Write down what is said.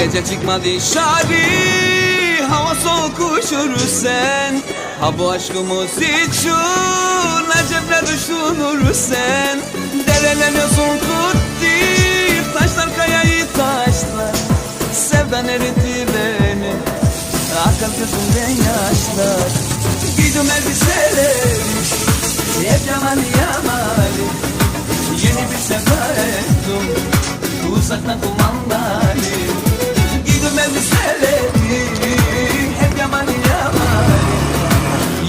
Gece çıkma dışarı Hava soğuk üşürsen Ha bu aşkımız için Acemler düşünür sen. Dereleniyorsun kutlayıp Taşlar kayayı taşlar. Sevdan eritti beni Akar gözümden yaşlar. Giydim elbiseleri Hep yamalı yamalı Yeni bir sefer ettim Uzaktan